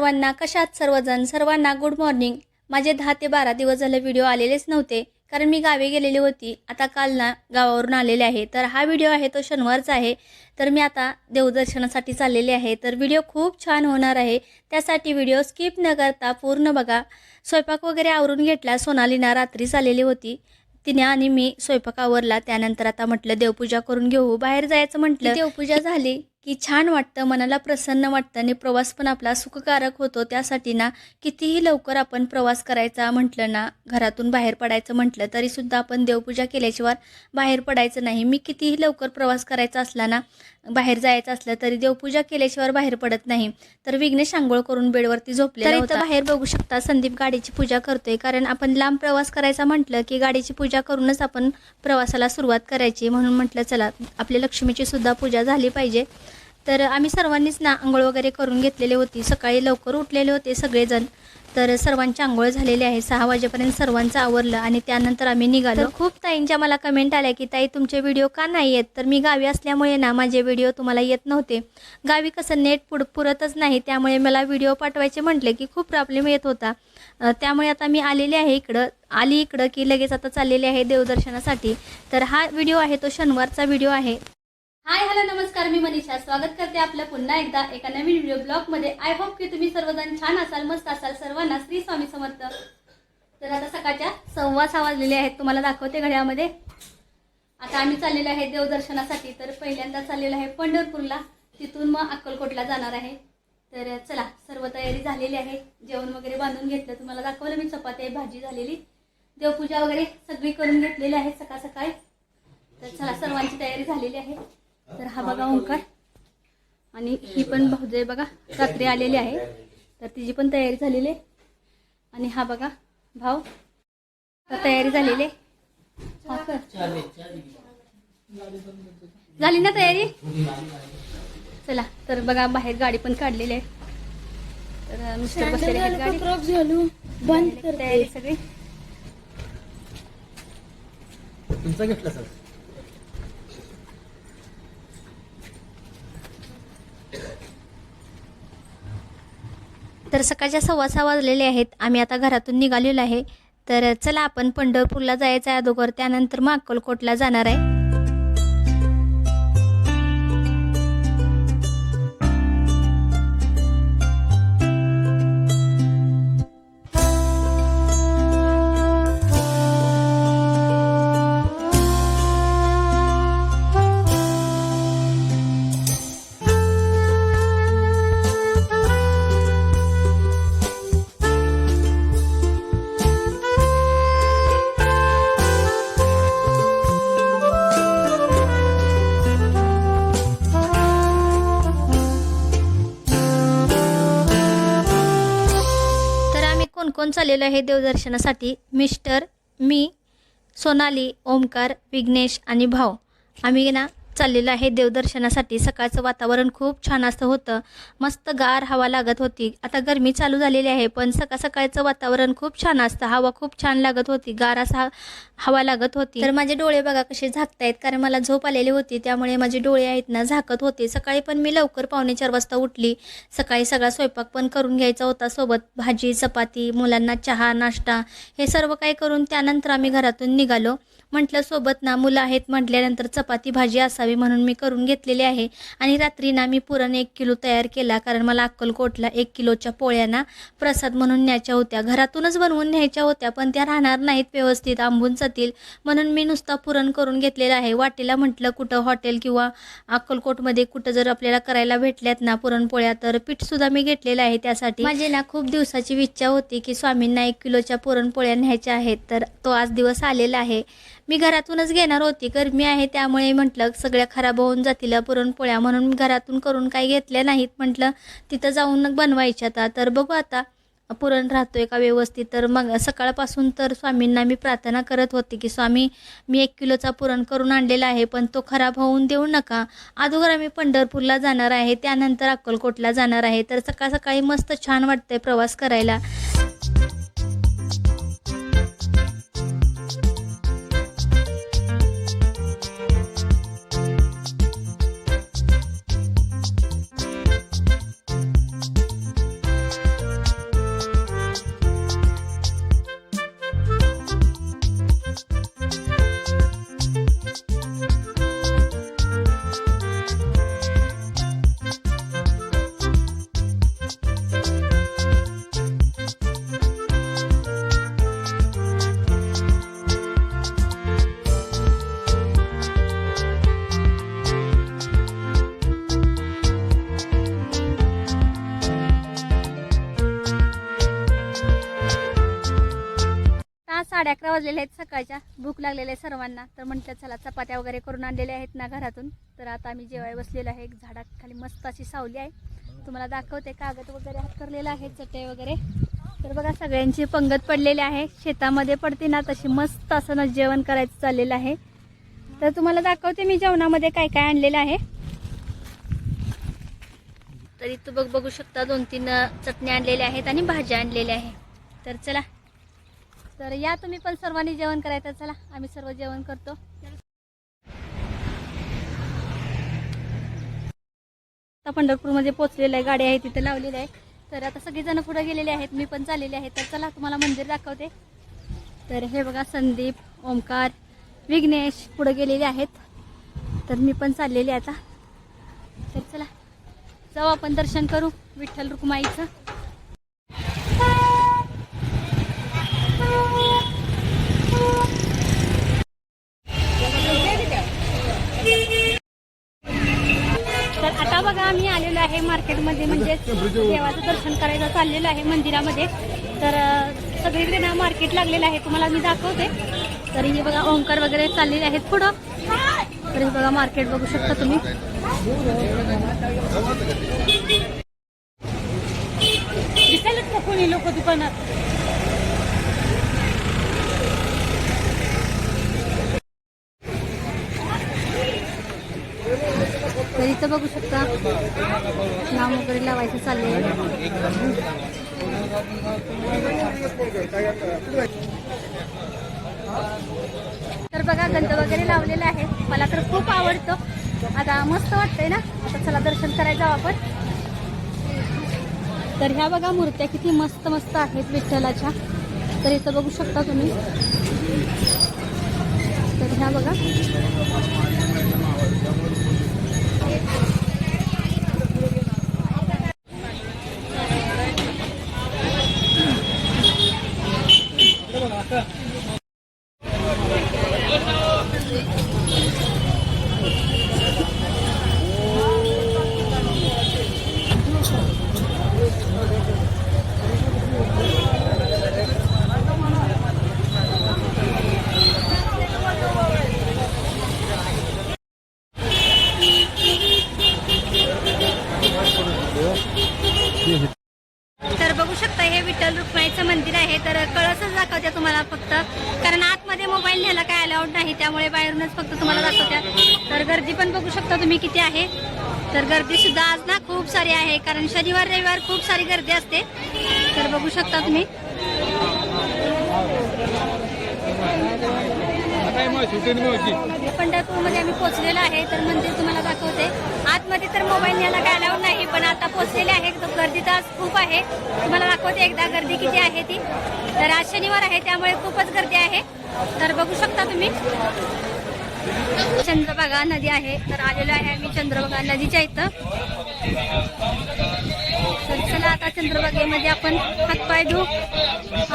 सर्वांना कशात सर्वजण? सर्वांना गुड मॉर्निंग माझे दहा ते बारा दिवस झाले व्हिडिओ आलेलेच नव्हते कारण मी गावी गेलेली होती. आता काल ना गावावरून आलेले आहे. तर हा व्हिडिओ आहे तो शनिवारचा आहे. तर मी आता देवदर्शनासाठी चाललेले आहे. तर व्हिडिओ खूप छान होणार आहे. त्यासाठी व्हिडिओ स्किप न करता पूर्ण बघा. स्वयंपाक वगैरे आवरून घेतला. सोनालीना रात्रीच आलेली होती. तिने आणि मी स्वयंपाक आवरला. त्यानंतर आता म्हटलं देवपूजा करून घेऊ. बाहेर जायचं म्हटलं देवपूजा झाली. की छान वाटतं मनाला प्रसन्न वाटतं आणि प्रवास पण आपला सुखकारक होतो. त्यासाठी ना कितीही लवकर आपण प्रवास करायचा म्हटलं ना घरातून बाहेर पडायचं म्हटलं तरीसुद्धा आपण देवपूजा केल्याशिवाय बाहेर पडायचं नाही. मी कितीही लवकर प्रवास करायचा असला ना बाहेर जायचं असलं तरी देवपूजा केल्याशिवाय बाहेर पडत नाही. तर विघ्नेश आंघोळ करून बेडवरती झोपले तर इथं बाहेर बघू शकता संदीप गाडीची पूजा करतोय. कारण आपण लांब प्रवास करायचा म्हटलं की गाडीची पूजा करूनच आपण प्रवासाला सुरुवात करायची. म्हणून म्हटलं चला आपल्या लक्ष्मीची सुद्धा पूजा झाली पाहिजे. तर आम्ही सर्वांनीच ना आंघोळ वगैरे करून घेतलेली होती. सकाळी लवकर उठलेले होते सगळेजण. तर सर्वांची आंघोळ झालेली आहे. सहा वाजेपर्यंत सर्वांचं आवरलं आणि त्यानंतर आम्ही निघालो. खूप ताईंच्या मला कमेंट आल्या की ताई तुमचे व्हिडिओ का नाही येत? तर मी गावी असल्यामुळे ना माझे व्हिडिओ तुम्हाला येत नव्हते. गावी कसं नेट पुढ पुरतच नाही त्यामुळे मला व्हिडिओ पाठवायचे म्हटले की खूप प्रॉब्लेम येत होता. त्यामुळे आता मी आलेले आहे इकडं. आली इकडं की लगेच आता चाललेले आहे देवदर्शनासाठी. तर हा व्हिडिओ आहे तो शनिवारचा व्हिडिओ आहे. हाय हॅलो नमस्कार मी मनीषा. स्वागत करते आपलं पुन्हा एकदा एका नवीन व्हिडिओ ब्लॉगमध्ये. आय होप की तुम्ही सर्वजण छान असाल मस्त असाल सर्वांना श्री स्वामी समर्थ. तर आता सकाळच्या सव्वा सहा वाजलेले आहेत. तुम्हाला दाखवते घड्यामध्ये आता आम्ही चाललेलो आहे देवदर्शनासाठी. तर पहिल्यांदा चाललेलो आहे पंढरपूरला. तिथून मग अक्कलकोटला जाणार आहे. तर चला सर्व तयारी झालेली आहे. जेवण वगैरे बांधून घेतलं. तुम्हाला दाखवलं मी चपाती भाजी झालेली. देवपूजा वगैरे सगळी करून घेतलेली आहे सकाळ सकाळी. तर चला सर्वांची तयारी झालेली आहे. तर हा बघा ओंकार. आणि ही पण भाऊजाई बघा रात्री आलेली आहे. तर तिची पण तयारी झालेली आहे. आणि हा बघा भाऊ तयारी झालेली आहे. झाली ना तयारी? चला तर बघा बाहेर गाडी पण काढलेली आहे. तर मिस्टर बसलेले गाडी. बंद तयारी सगळी. तुमचा घेतला सर. तर सकाळच्या सव्वा सहा वाजलेले आहेत. आम्ही आता घरातून निघालेलो आहे. तर चला आपण पंढरपूरला जायचं आहे अगोदर. त्यानंतर मग अक्कलकोटला जाणार आहे. आम्ही चाललेलो आहे देवदर्शनासाठी मिस्टर मी सोनाली ओमकार विघ्नेश आणि भाऊ. आम्ही ना चाललेलं आहे देवदर्शनासाठी. सकाळचं वातावरण खूप छान असं होतं. मस्त गार हवा लागत होती. आता गरमी चालू झालेली आहे पण सकाळ सकाळचं वातावरण खूप छान असतं. हवा खूप छान लागत होती. गार असा हवा लागत होती. तर माझे डोळे बघा कसे झाकतायत कारण मला झोप आलेली होती त्यामुळे माझे डोळे आहेत ना झाकत होते. सकाळी पण मी लवकर पावणे चार वाजता उठली. सकाळी सगळा स्वयंपाक पण करून घ्यायचा होता सोबत. भाजी चपाती मुलांना चहा नाश्ता हे सर्व काही करून त्यानंतर आम्ही घरातून निघालो. म्हटलं सोबत ना मुलं आहेत म्हटल्यानंतर चपाती भाजी असावी. म्हणून मी करून घेतलेली आहे. आणि रात्री ना मी पुरण एक किलो तयार केला कारण मला अक्कलकोटला एक किलोच्या पोळ्यांना प्रसाद म्हणून न्यायच्या होत्या. घरातूनच बनवून न्यायच्या होत्या पण त्या राहणार नाहीत व्यवस्थित आंबून जातील म्हणून मी नुसता पुरण करून घेतलेला आहे. वाटेला म्हटलं कुठं हॉटेल किंवा अक्कलकोटमध्ये कुठं जर आपल्याला करायला भेटल्यात ना पुरणपोळ्या तर पीठसुद्धा मी घेतलेलं आहे त्यासाठी. माझी ना खूप दिवसाची इच्छा होती की स्वामींना एक किलोच्या पुरणपोळ्या न्यायच्या आहेत तर तो आज दिवस आलेला आहे. मी घरातूनच घेणार होती. गरमी आहे त्यामुळे म्हटलं सगळ्या खराब होऊन जातील पुरणपोळ्या म्हणून मी घरातून करून काही घेतल्या नाहीत. म्हटलं तिथं जाऊन बनवायच्या आता. तर बघू आता. पुरण राहतोय का व्यवस्थित? तर मग सकाळपासून तर स्वामींना मी प्रार्थना करत होते की स्वामी मी एक किलोचा पुरण करून आणलेला आहे पण तो खराब होऊन देऊ नका. अगोदर आम्ही पंढरपूरला जाणार आहे त्यानंतर अक्कलकोटला जाणार आहे. तर सकाळ सकाळी मस्त छान वाटतंय प्रवास करायला. सकाळच्या भूक लागलेल्या आहे सर्वांना. तर म्हटलं चला चपात्या वगैरे करून आणलेल्या आहेत ना घरातून. तर आता आम्ही जेवाय बसलेलो आहे. एक झाडाखाली मस्त अशी सावली आहे. तुम्हाला दाखवते कागद वगैरे हात आहे चटई वगैरे. तर बघा सगळ्यांची पंगत पडलेली आहे. शेतामध्ये पडते ना तशी मस्त असं ना जेवण करायचं चाललेलं आहे. तर तुम्हाला दाखवते मी जेवणामध्ये काय काय आणलेलं आहे. तर इथं बघ बघू शकता दोन तीन चटणी चटण्या आणलेल्या आहेत आणि भाज्या आणलेल्या आहे. तर चला तर या तुम्ही पण सर्वांनी जेवण करायचं चला. आम्ही सर्व जेवण करतो. आता पंढरपूरमध्ये पोहोचलेलं आहे गाडी आहे तिथे लावलेली आहे. तर आता सगळेजण पुढे गेलेले आहेत मी पण चाललेले आहे. तर चला तुम्हाला मंदिर दाखवते. तर हे बघा संदीप ओमकार विघ्नेश पुढे गेलेले आहेत. तर मी पण चाललेले आहे आता. तर चला जाऊ आपण दर्शन करू विठ्ठल रुक्माईचं. बघा आम्ही आलेलो आहे मार्केटमध्ये. म्हणजे देवाचं दर्शन करायचं चाललेलं आहे मंदिरामध्ये. तर सगळीकडे ना मार्केट लागलेलं आहे. तुम्हाला मी दाखवते. तर हे बघा ओंकार वगैरे चाललेले आहेत पुढं. तर हे बघा मार्केट बघू शकता तुम्ही. दिसायलाच का कोणी लोक दुकानात. इथं बघू शकता. नाम वगैरे लावायचं चालले तर बघा गंध वगैरे लावलेला आहे. मला तर खूप आवडतं. आता मस्त वाटतंय ना? आता चला दर्शन करायचं आपण. तर ह्या बघा मूर्त्या किती मस्त मस्त आहेत विठ्ठलाच्या. तर इथं बघू शकता तुम्ही. तर ह्या बघा तर बघू शकता हे विठ्ठल रुक्माईचं मंदिर आहे तर कळसच दाखवते तुम्हाला फक्त. कारण आतमध्ये मोबाईल न्यायला काय अलाउड नाही त्यामुळे बाहेरूनच फक्त तुम्हाला दाखवत्या तर गर्दी पण बघू शकता तुम्ही किती आहे. तर गर्दी सुद्धा आज ना खूप सारी आहे कारण शनिवार रविवार खूप सारी गर्दी असते. तर बघू शकता तुम्ही. पंढरपूरमध्ये आम्ही पोहोचलेलो आहे तर मंदिर तुम्हाला दाखवते. आतमध्ये तर मोबाईल काय अलाउड नाही पण आता पोहोचलेले आहे तर गर्दी तर आज खूप आहे. तुम्हाला दाखवते एकदा गर्दी किती आहे ती. तर आज शनिवार आहे त्यामुळे खूपच गर्दी आहे. तर बघू शकता तुम्ही. चंद्रभागा नदी आहे. तर आलेलो आहे आम्ही चंद्रभागा नदीच्या इथं. तर चला आता चंद्रभागेमध्ये आपण हातपाय धुऊ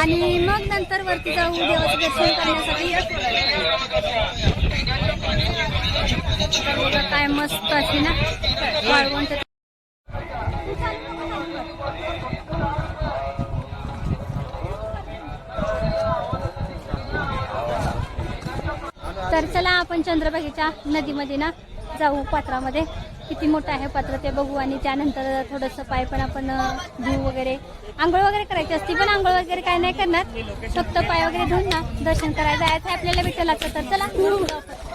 आणि मग नंतर वरती जाऊ देवाचं दर्शन करण्यासाठी. काय मस्त अशी ना वाळवंट. तर चला आपण चंद्रभागेच्या नदीमध्ये ना जाऊ पात्रामध्ये. किती मोठं आहे पात्र ते बघू आणि त्यानंतर थोडंसं पाय पण आपण अं, धुवू वगैरे. आंघोळ वगैरे करायची असती पण आंघोळ वगैरे काय नाही करणार. फक्त पाय वगैरे धुवून ना दर्शन करायला जायचं आहे आपल्याला लागतं. तर चला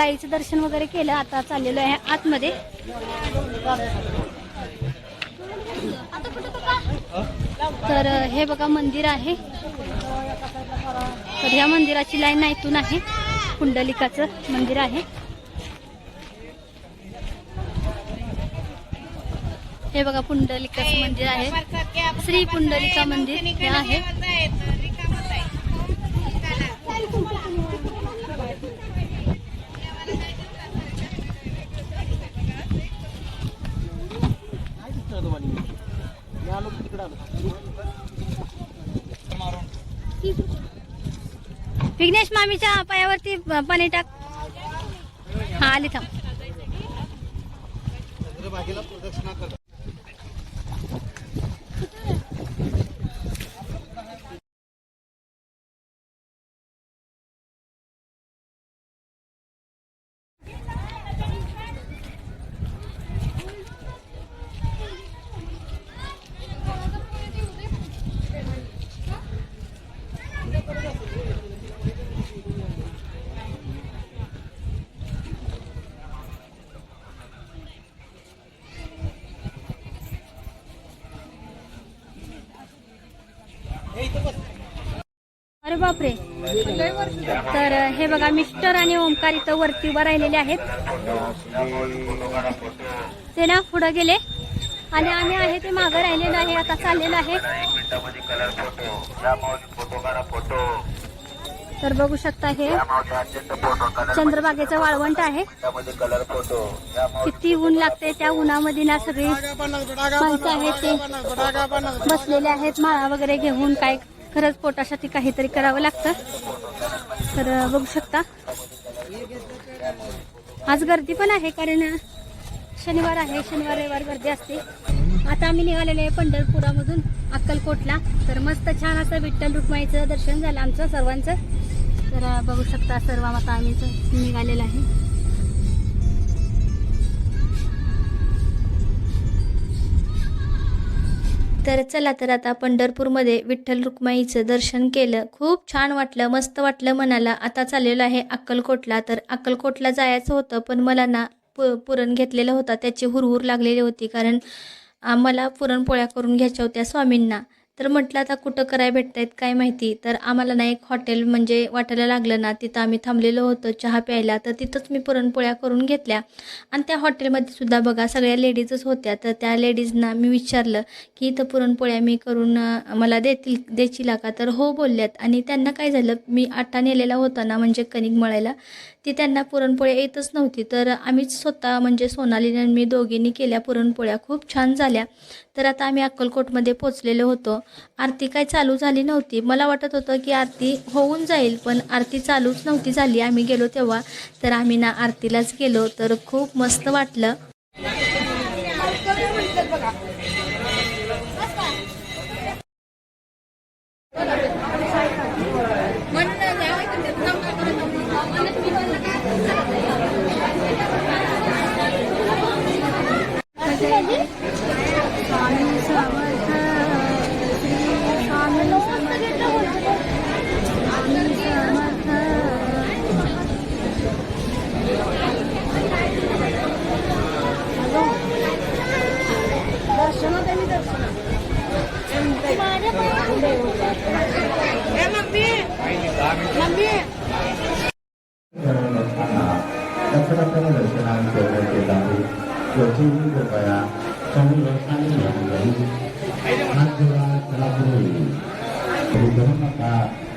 गायीचं दर्शन वगैरे केलं आता चाललेलो आहे आतमध्ये. तर हे बघा मंदिर आहे. तर ह्या मंदिराची लाईन इथून आहे. कुंडलिकाचं मंदिर आहे. हे बघा पुंडलिकाचं मंदिर आहे. श्री पुंडलिका मंदिर हे आहे काय दिसतं तुम्हाला मी आलो की तिकडे आलो विघ्नेश मामीच्या पायावरती पाणी टाक. हा आली थांब. बापरे. तर हे बघा मिस्टर आणि ओमकार इथं वरती उभा राहिलेले आहेत. ते ना पुढे गेले. आणि आम्ही आहे ते मागं राहिलेलो आहे आता चाललेलो आहे. तर बघू शकता हे चंद्रबागेचं वाळवंट आहे. किती ऊन लागते त्या उन्हामध्ये ना सगळी माणसं आहेत ते. बसलेले आहेत माळा वगैरे घेऊन काय खरंच पोटासाठी काहीतरी करावं लागतं. तर बघू शकता. आज गर्दी पण आहे कारण शनिवार आहे. शनिवार रविवार गर्दी असते. आता आम्ही निघालेलो आहे पंढरपुरामधून अक्कलकोटला. तर मस्त छान असं विठ्ठल रुक्माईचं दर्शन झालं आमचं सर्वांचं. तर बघू शकता सर्व आता आम्ही निघालेलं आहे. तर चला तर आता पंढरपूरमध्ये विठ्ठल रुक्माईचं दर्शन केलं. खूप छान वाटलं मस्त वाटलं मनाला. आता चाललेलं आहे अक्कलकोटला. तर अक्कलकोटला जायचं होतं पण मला ना पु पुरण घेतलेलं होता. त्याची हुरहुर लागलेली होती कारण आम्हाला मला पुरणपोळ्या करून घ्यायच्या होत्या स्वामींना. तर म्हटलं आता कुठं कराय भेटतायत काय माहिती? तर आम्हाला ना एक हॉटेल म्हणजे वाटायला लागलं ना तिथं आम्ही थांबलेलो होतो चहा प्यायला. तर तिथंच मी पुरणपोळ्या करून घेतल्या. आणि त्या हॉटेलमध्ये सुद्धा बघा सगळ्या लेडीजच होत्या. तर त्या लेडीजना मी विचारलं की इथं पुरणपोळ्या मी करून मला देतील देशील का? तर हो बोलल्यात. आणि त्यांना काय झालं मी आटा नेलेला होता ना म्हणजे कणिक मळायला ती त्यांना पुरणपोळ्या येतच नव्हती. तर आम्हीच स्वतः म्हणजे सोनालीने आणि मी दोघींनी केल्या पुरणपोळ्या. खूप छान झाल्या. तर आता आम्ही अक्कलकोटमध्ये पोचलेलो होतो. आरती काय चालू झाली नव्हती. मला वाटत होतं की आरती होऊन जाईल पण आरती चालूच नव्हती झाली. आम्ही गेलो तेव्हा. तर आम्ही ना आरतीलाच गेलो. तर खूप मस्त वाटलं. स्वामी समर्थ श्री करू नका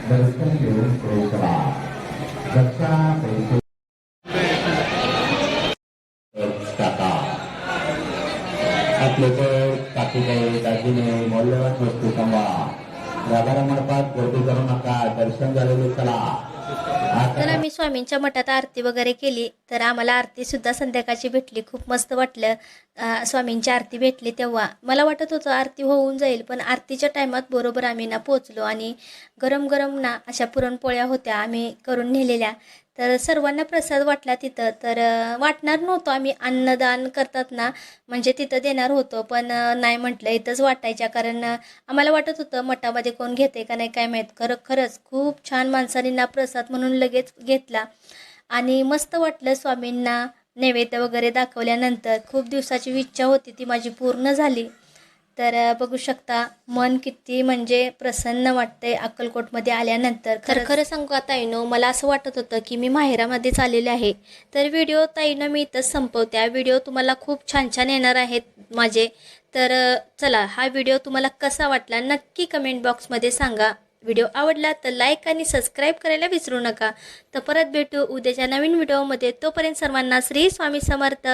दर्शन घेऊन पुढे चला पैसे दागिने मौल्यवान वस्तू सांगा व्यापारा मंडपात गर्दी करू नका दर्शन झालेले चला त्याला मी आम्ही स्वामींच्या मठात आरती वगैरे केली तर आम्हाला आरती सुद्धा संध्याकाळची भेटली. खूप मस्त वाटलं स्वामींची आरती भेटली तेव्हा. मला वाटत होतं आरती होऊन जाईल पण आरतीच्या टायमात बरोबर आम्ही ना पोचलो आणि गरम गरम ना अशा पुरणपोळ्या होत्या आम्ही करून नेलेल्या. तर सर्वांना प्रसाद वाटला तिथं. तर वाटणार नव्हतो आम्ही. अन्नदान करतात ना म्हणजे तिथं देणार होतो. पण नाही म्हटलं. इथंच वाटायच्या. कारण आम्हाला वाटत होतं मठामध्ये कोण घेते का नाही काय माहीत. खरं खरंच खूप छान माणसांनी ना प्रसाद म्हणून लगेच घेतला. आणि मस्त वाटलं स्वामींना नैवेद्य वगैरे दाखवल्यानंतर. खूप दिवसाची इच्छा होती ती माझी पूर्ण झाली. तर बघू शकता मन किती म्हणजे प्रसन्न वाटतंय अक्कलकोटमध्ये आल्यानंतर. खरं खरं सांगू का ताईनो मला असं वाटत होतं की मी माहेरामध्ये चाललेले आहे. तर व्हिडिओ ताईनं मी इथंच संपवते. व्हिडिओ तुम्हाला खूप छान छान येणार आहेत माझे. तर चला हा व्हिडिओ तुम्हाला कसा वाटला नक्की कमेंट बॉक्समध्ये सांगा. व्हिडिओ आवडला तर लाईक आणि सबस्क्राईब करायला विसरू नका. तर परत भेटू उद्याच्या नवीन व्हिडिओमध्ये. तोपर्यंत सर्वांना श्री स्वामी समर्थ.